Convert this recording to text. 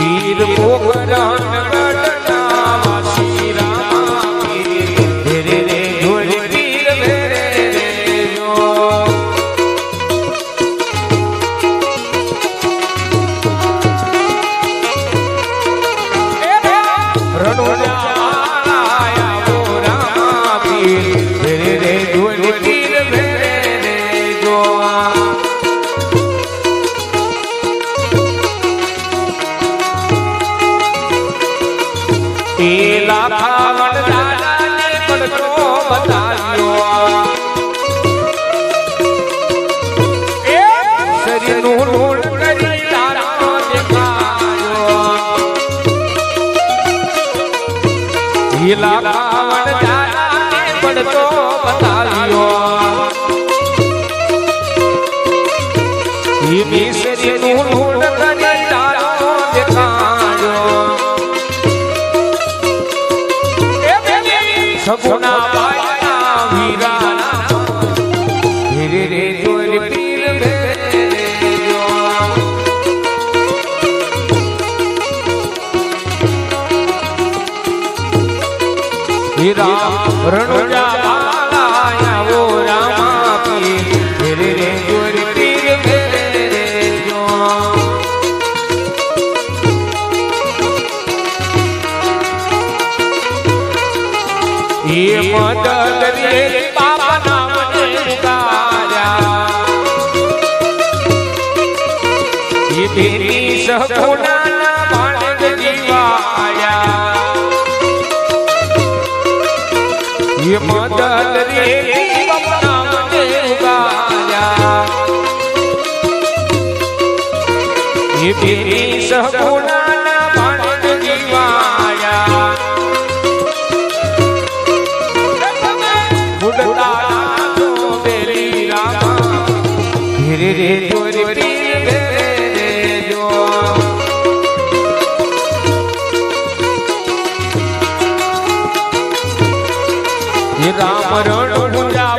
પીર પોખરણ શરીરનું લૂણ કરી તારો દેખાયો. હીલા પાવન જાનાને પડતો બતાવ્યો કરી તારો સગુણા બાઈના વીરાના રે પીર હીરા રણુજા એ મદદ રે બાપા નામ એ તેની સગુણાના ભાણેજ જીવાયા એ મદદ રે બાપા નામ પુકાર્યા એ તેની સગુણાના ધીરે રે જોર પીર ભેરે રામ રણ